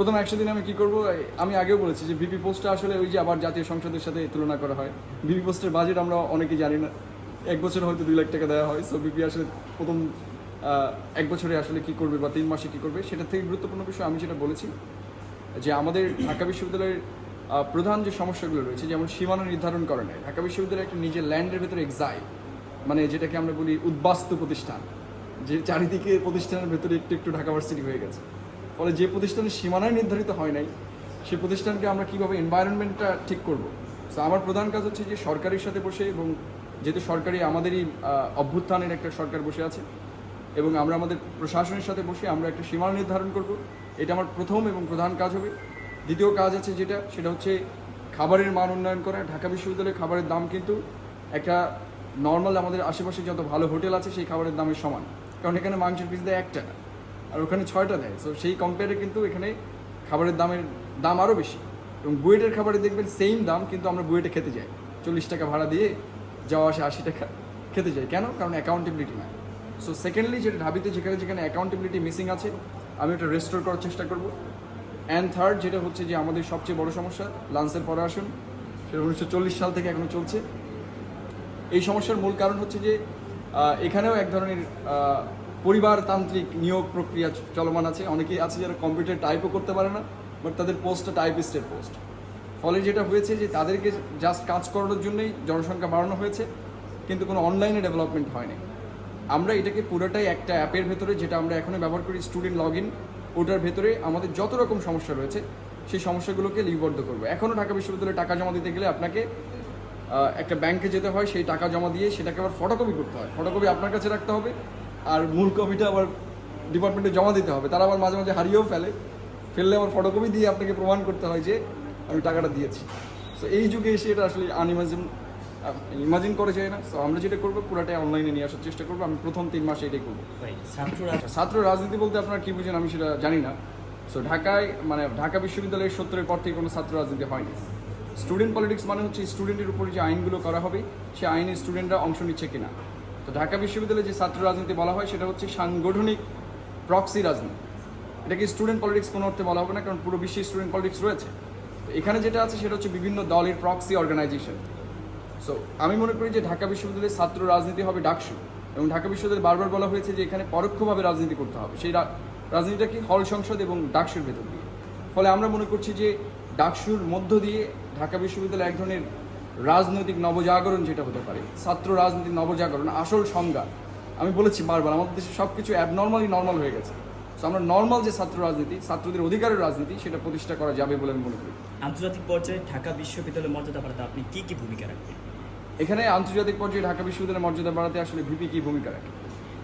প্রথম একশো দিন আমি কি করব? আমি আগেও বলেছি যে ভিপি পোস্টটা আসলে ওই যে আবার জাতীয় সংসদের সাথে তুলনা করা হয়। ভিপি পোস্টের বাজেট আমরা অনেকেই জানি না। এক বছর হয়তো দুই লাখ টাকা দেওয়া হয়। সো ভিপি আসলে প্রথম এক বছরে আসলে কি করবে বা তিন মাসে কি করবে সেটা থেকে গুরুত্বপূর্ণ বিষয় আমি যেটা বলেছি, যে আমাদের ঢাকা বিশ্ববিদ্যালয়ের প্রধান যে সমস্যাগুলো রয়েছে, যেমন সীমানা নির্ধারণ করে নেয় ঢাকা বিশ্ববিদ্যালয়ের একটা নিজের ল্যান্ডের ভেতরে এক্সাইল মানে যেটাকে আমরা বলি উদ্বাস্তু প্রতিষ্ঠান, যে চারিদিকে প্রতিষ্ঠানের ভেতরে একটু একটু ঢাকা ভার্সিটি হয়ে গেছে। ফলে যে প্রতিষ্ঠানের সীমানায় নির্ধারিত হয় নাই সেই প্রতিষ্ঠানকে আমরা কীভাবে এনভায়রনমেন্টটা ঠিক করব? তো আমার প্রধান কাজ হচ্ছে যে সরকারের সাথে বসে এবং যেহেতু সরকারি আমাদেরই অভ্যুত্থানের একটা সরকার বসে আছে এবং আমরা আমাদের প্রশাসনের সাথে বসে আমরা একটা সীমানা নির্ধারণ করব। এটা আমার প্রথম এবং প্রধান কাজ হবে। দ্বিতীয় কাজ আছে যেটা, সেটা হচ্ছে খাবারের মান উন্নয়ন করা। ঢাকা বিশ্ববিদ্যালয়ের খাবারের দাম কিন্তু একটা নর্মাল আমাদের আশেপাশে যত ভালো হোটেল আছে, সেই খাবারের দামের সমান। কারণ এখানে মাংসের পিস দেয় এক টাকা আর ওখানে ছয়টা দেয় সো সেই কম্পেয়ারে কিন্তু এখানে খাবারের দামের দাম আরও বেশি। এবং বুয়েটের খাবারে দেখবেন সেম দাম, কিন্তু আমরা বুয়েটে খেতে যাই। চল্লিশ টাকা ভাড়া দিয়ে যাওয়া আসে আশি টাকা খেতে যাই। কেন? কারণ অ্যাকাউন্টেবিলিটি নাই। সো সেকেন্ডলি যেটা ঢাবিতে যেখানে যেখানে অ্যাকাউন্টেবিলিটি মিসিং আছে, আমি ওটা রেস্টোর করার চেষ্টা করব। অ্যান্ড থার্ড যেটা হচ্ছে যে আমাদের সবচেয়ে বড় সমস্যা লান্সের পরে আসুন। সেটা উনিশশো চল্লিশ সাল থেকে এখনও চলছে। এই সমস্যার মূল কারণ হচ্ছে যে এখানেও এক ধরনের পরিবারতান্ত্রিক নিয়োগ প্রক্রিয়া চলমান আছে। অনেকেই আছে যারা কম্পিউটার টাইপও করতে পারে না বাট তাদের পোস্টটা টাইপিস্টের পোস্ট ফলে যেটা হয়েছে যে তাদেরকে জাস্ট কাজ করানোর জন্যই জনসংখ্যা বাড়ানো হয়েছে, কিন্তু কোনো অনলাইনে ডেভেলপমেন্ট হয়নি। আমরা এটাকে পুরোটাই একটা অ্যাপের ভেতরে, যেটা আমরা এখনও ব্যবহার করি স্টুডেন্ট লগ ইন ওটার ভেতরে আমাদের যত রকম সমস্যা রয়েছে, সেই সমস্যাগুলোকে লিপিবদ্ধ করব। এখনও ঢাকা বিশ্ববিদ্যালয়ে টাকা জমা দিতে গেলে আপনাকে একটা ব্যাংকে যেতে হয় সেই টাকা জমা দিয়ে সেটাকে আবার ফটোকপি করতে হয়। ফটোকপি আপনার কাছে রাখতে হবে আর মূল কপিটা আবার ডিপার্টমেন্টে জমা দিতে হবে। তারা আবার মাঝে মাঝে হারিয়েও ফেলে। ফেললে আবার ফটোকপি দিয়ে আপনাকে প্রমাণ করতে হয় যে আমি টাকাটা দিয়েছি। সো এই যুগে এসে এটা আসলে আনইমাজিন ইমাজিন করে যায় না। সো আমরা যেটা করব পুরাটাই অনলাইনে নিয়ে আসার চেষ্টা করব। আমি প্রথম তিন মাসে এটাই করব। ছাত্র রাজনীতি বলতে আপনারা কী বুঝেন আমি সেটা জানি না। সো ঢাকায় মানে ঢাকা বিশ্ববিদ্যালয়ের সত্তরের পর থেকে কোনো ছাত্র রাজনীতি হয়নি। স্টুডেন্ট পলিটিক্স মানে হচ্ছে স্টুডেন্টের উপরে যে আইনগুলো করা হবে সেই আইনে স্টুডেন্টরা অংশ নিচ্ছে কিনা। তো ঢাকা বিশ্ববিদ্যালয়ে যে ছাত্র রাজনীতি বলা হয়, সেটা হচ্ছে সাংগঠনিক প্রক্সি রাজনীতি। এটাকে স্টুডেন্ট পলিটিক্স কোনো অর্থে বলা হবে না, কারণ পুরো বিশ্বে স্টুডেন্ট পলিটিক্স রয়েছে। তো এখানে যেটা আছে, সেটা হচ্ছে বিভিন্ন দলের প্রক্সি অর্গানাইজেশন সো আমি মনে করি যে ঢাকা বিশ্ববিদ্যালয়ের ছাত্র রাজনীতি হবে ডাকসু, এবং ঢাকা বিশ্ববিদ্যালয়ে বারবার বলা হয়েছে যে এখানে পরোক্ষভাবে রাজনীতি করতে হবে। সেই রাজনীতিটা কি হল সংসদ এবং ডাকসুর ভেতর দিয়ে। ফলে আমরা মনে করছি যে ডাকসুর মধ্য দিয়ে ঢাকা বিশ্ববিদ্যালয় এক ধরনের রাজনৈতিক নবজাগরণ যেটা হতে পারে ছাত্র রাজনীতির নবজাগরণ আসল সংজ্ঞা। আমি বলেছি বারবার আমাদের দেশে সব কিছু অ্যাবনর্মালি নর্মাল হয়ে গেছে। সো আমরা নর্মাল যে ছাত্র রাজনীতি ছাত্রদের অধিকারের রাজনীতি সেটা প্রতিষ্ঠা করা যাবে বলে আমি মনে করি। আন্তর্জাতিক পর্যায়ে ঢাকা বিশ্ববিদ্যালয়ের মর্যাদা বাড়াতে আপনি কি কি ভূমিকা রাখবেন? এখানে আন্তর্জাতিক পর্যায়ে ঢাকা বিশ্ববিদ্যালয়ের মর্যাদা বাড়াতে আসলে ভিপি কি ভূমিকা রাখে?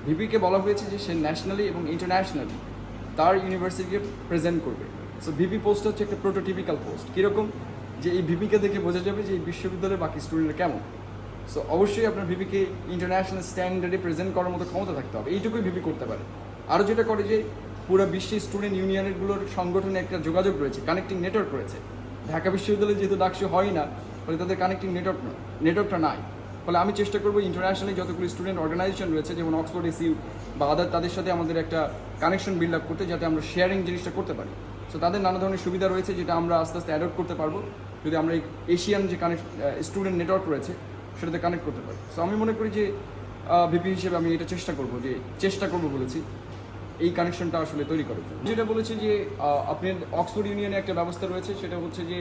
ভিপিকে বলা হয়েছে যে সে ন্যাশনালি এবং ইন্টারন্যাশনালি তার ইউনিভার্সিটিকে প্রেজেন্ট করবে। সো ভিপি পোস্ট হচ্ছে একটা প্রোটোটিপিক্যাল পোস্ট কীরকম? যে এই ভিপিকে দেখে বোঝা যাবে যে এই বিশ্ববিদ্যালয়ের বাকি স্টুডেন্টরা কেমন। সো অবশ্যই আপনার ভিপিকে ইন্টারন্যাশনাল স্ট্যান্ডার্ডে প্রেজেন্ট করার মতো ক্ষমতা থাকতে হবে। এইটুকুই ভিপি করতে পারে। আরও যেটা করে যে, পুরো বিশ্বের স্টুডেন্ট ইউনিয়নগুলোর সংগঠনে একটা যোগাযোগ রয়েছে কানেক্টিং নেটওয়ার্ক রয়েছে। ঢাকা বিশ্ববিদ্যালয়ে যেহেতু ডাকসু হয় না, ফলে তাদের কানেক্টিং নেটওয়ার্ক নেটওয়ার্কটা নাই। ফলে আমি চেষ্টা করব ইন্টারন্যাশনালি যতগুলি স্টুডেন্ট অর্গানাইজেশন রয়েছে, যেমন অক্সফোর্ড এসিউ বা আদার তাদের সাথে আমাদের একটা কানেকশন বিল্ড আপ করতে, যাতে আমরা শেয়ারিং জিনিসটা করতে পারি। সো তাদের নানা ধরনের সুবিধা রয়েছে যেটা আমরা আস্তে আস্তে অ্যাডপ্ট করতে পারব। যদি আমরা এই এশিয়ান যে কানেক্ট স্টুডেন্ট নেটওয়ার্ক রয়েছে, সেটাতে কানেক্ট করতে পারি। সো আমি মনে করি যে ভিপি হিসেবে আমি এটা চেষ্টা করব যে, চেষ্টা করব বলেছি, এই কানেকশনটা আসলে তৈরি জন্য। যেটা বলেছি যে আপনার অক্সফোর্ড ইউনিয়নে একটা ব্যবস্থা রয়েছে, সেটা হচ্ছে যে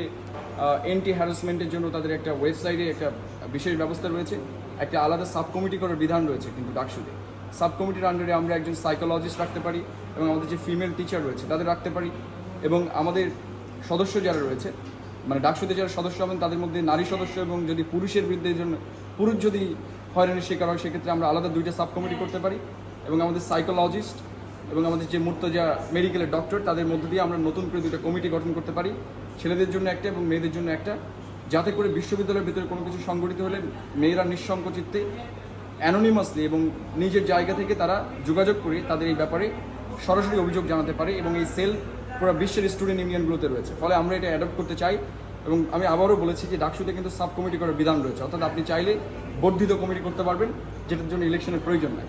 এন্টি হ্যারাসমেন্টের জন্য তাদের একটা ওয়েবসাইটে একটা বিশেষ ব্যবস্থা রয়েছে। একটা আলাদা সাব কমিটি করার বিধান রয়েছে কিন্তু ডাকসুতে সাব কমিটির আন্ডারে আমরা একজন সাইকোলজিস্ট রাখতে পারি এবং আমাদের যে ফিমেল টিচার রয়েছে, তাদের রাখতে পারি। এবং আমাদের সদস্য যারা রয়েছে মানে ডাকসুতে যারা সদস্য হবেন, তাদের মধ্যে নারী সদস্য এবং যদি পুরুষের বিরুদ্ধে জন্য পুরুষ যদি হয়রানির শিকার হয়, সেক্ষেত্রে আমরা আলাদা দুইটা সাব কমিটি করতে পারি এবং আমাদের সাইকোলজিস্ট এবং আমাদের যে মুর্তজা মেডিকেলের ডক্টর তাদের মধ্য দিয়ে আমরা নতুন করে দুটো কমিটি গঠন করতে পারি। ছেলেদের জন্য একটা এবং মেয়েদের জন্য একটা। যাতে করে বিশ্ববিদ্যালয়ের ভিতরে কোনো কিছু সংগঠিত হলে মেয়েরা নিঃসংকোচিত্তে অ্যানোনিমাসলি এবং নিজের জায়গা থেকে তারা যোগাযোগ করে তাদের এই ব্যাপারে সরাসরি অভিযোগ জানাতে পারে এবং এই সেল পুরো বিশ্বের স্টুডেন্ট ইউনিয়নগুলোতে রয়েছে। ফলে আমরা এটা অ্যাডপ্ট করতে চাই এবং আমি আবারও বলেছি যে ডাকসুতে কিন্তু সাব কমিটি করার বিধান রয়েছে। অর্থাৎ আপনি চাইলে বর্ধিত কমিটি করতে পারবেন যেটার জন্য ইলেকশনের প্রয়োজন নাই।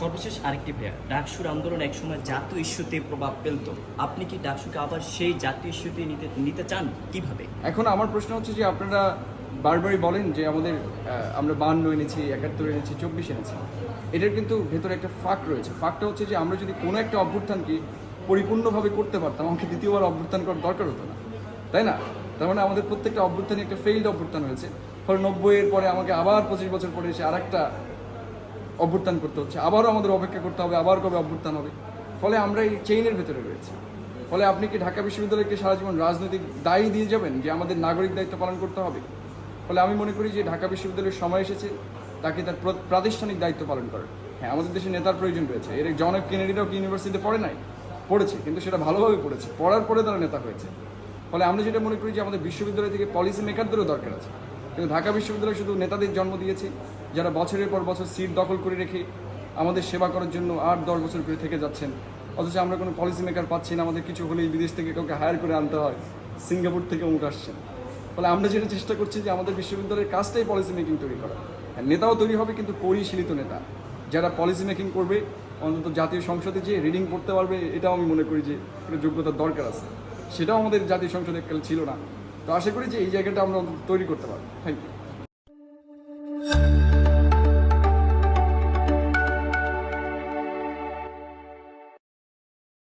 সর্বশেষ আরেকটি ভাইয়া ডাকসুর আন্দোলন একসময় জাতীয় ইস্যুতে প্রভাব ফেলত। আপনি কি ডাকসুকে আবার সেই জাতীয় ইস্যুতে নিতে নিতে চান? কীভাবে? এখন আমার প্রশ্ন হচ্ছে যে আপনারা বারবারই বলেন যে আমাদের আমরা বান্ন এনেছি একাত্তর এনেছি চব্বিশ এনেছি। এটার কিন্তু ভেতরে একটা ফাঁক রয়েছে। ফাঁকটা হচ্ছে যে আমরা যদি কোনো একটা অভ্যুত্থানকে পরিপূর্ণভাবে করতে পারতাম। আমাকে দ্বিতীয়বার অভ্যুত্থান করার দরকার হতো না। তাই না? তার মানে আমাদের প্রত্যেকটা অভ্যুত্থানই একটা ফেইল্ড অভ্যুত্থান হয়েছে। ফলে নব্বইয়ের পরে আমাকে আবার পঁচিশ বছর পরে এসে আরেকটা অভ্যুত্থান করতে হচ্ছে। আবারও আমাদের অপেক্ষা করতে হবে, আবার কবে অভ্যুত্থান হবে? ফলে আমরা এই চেইনের ভেতরে রয়েছে। ফলে আপনি কি ঢাকা বিশ্ববিদ্যালয়কে সারা জীবন রাজনৈতিক দায়ী দিয়ে যাবেন? যে আমাদের নাগরিক দায়িত্ব পালন করতে হবে? ফলে আমি মনে করি যে ঢাকা বিশ্ববিদ্যালয়ের সময় এসেছে, তাকে তার প্র- প্রাতিষ্ঠানিক দায়িত্ব পালন করার। হ্যাঁ আমাদের দেশে নেতার প্রয়োজন রয়েছে। এর জন এফ কেনেডিরাও কি ইউনিভার্সিটিতে পড়ে নাই? পড়েছে, কিন্তু সেটা ভালোভাবে পড়েছে। পড়ার পরে তারা নেতা হয়েছে। ফলে আমরা যেটা মনে করি যে আমাদের বিশ্ববিদ্যালয় থেকে পলিসি মেকারদেরও দরকার আছে। কিন্তু ঢাকা বিশ্ববিদ্যালয় শুধু নেতাদের জন্ম দিয়েছে, যারা বছরের পর বছর সিট দখল করে রেখে আমাদের সেবা করার জন্য আট দশ বছর করে থেকে যাচ্ছেন। অথচ আমরা কোনো পলিসি মেকার পাচ্ছি না, আমাদের কিছু হলেই বিদেশ থেকে কাউকে হায়ার করে আনতে হয়, সিঙ্গাপুর থেকে উঠ আসছেন। ফলে আমরা যেটা চেষ্টা করছি যে আমাদের বিশ্ববিদ্যালয়ের কাজটাই পলিসি মেকিং তৈরি করা। নেতাও তৈরি হবে কিন্তু পরিশীলিত নেতা। যারা পলিসি মেকিং করবে অন্তত জাতীয় সংসদে যে রিডিং পড়তে পারবে, এটাও আমি মনে করি যে একটা যোগ্যতার দরকার আছে। সেটাও আমাদের জাতীয় সংসদে ছিল না। তো আশা করি যে এই জায়গাটা আমরা অন্তত তৈরি করতে পারব। Thank you